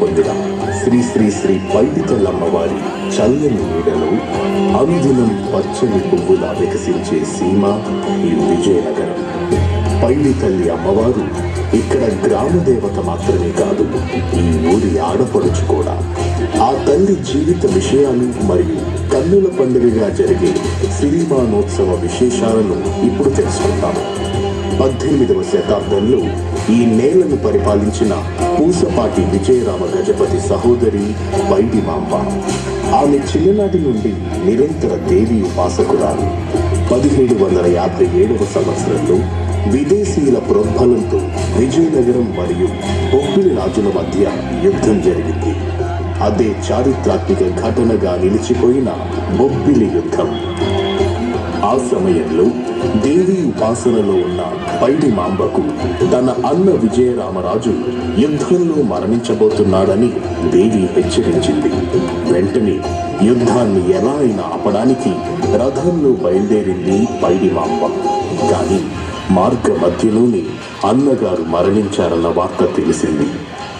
పొందిన శ్రీ శ్రీ శ్రీ పైడితల్లమ్మవారి చల్లని నీడలో అనుదినం పచ్చని పువ్వులా వికసించే సీమ ఈ విజయనగరం. పైడి తల్లి అమ్మవారు ఇక్కడ గ్రామ దేవత మాత్రమే కాదు ఈ ఊరి ఆడపడుచు కూడా. ఆ తల్లి జీవిత విషయాలు మరియు కన్నుల పండుగగా జరిగే సిరిమానోత్సవ విశేషాలను ఇప్పుడు తెలుసుకుంటాము. పద్దెనిమిదవ శతాబ్దంలో ఈ నేలను పరిపాలించిన పూసపాటి విజయరామ గజపతి సహోదరి వైడిమాంబ. ఆమె చిన్ననాటి నుండి నిరంతర దేవి ఉపాసకురాలు. పదిహేడు వందల యాభై ఏడవ సంవత్సరంలో విదేశీయుల ప్రోద్బలంతో విజయనగరం మరియు బొబ్బిలి రాజుల మధ్య యుద్ధం జరిగింది. అదే చారిత్రాత్మక ఘటనగా నిలిచిపోయిన బొబ్బిలి యుద్ధం. ఆ సమయంలో దేవి ఉపాసనలో ఉన్న పైడి మాంబకు తన అన్న విజయరామరాజు యుద్ధంలో మరణించబోతున్నాడని దేవి హెచ్చరించింది. వెంటనే యుద్ధాన్ని ఎలా అయినా ఆపడానికి రథంలో బయలుదేరింది పైడి మాంబ. కానీ మార్గ మధ్యలోనే అన్నగారు మరణించారన్న వార్త తెలిసింది.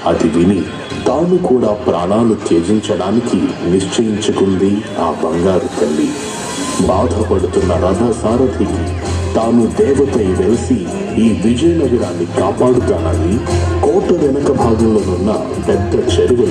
అది విని తాను కూడా ప్రాణాలు త్యజించడానికి నిశ్చయించుకుంది ఆ బంగారు తల్లి. బాధపడుతున్న రథ సారథికి తాను దేవతై వెలిసి ఈ విజయనగరాన్ని కాపాడుతానని కోట వెనక భాగంలోనున్న పెద్ద చెరువు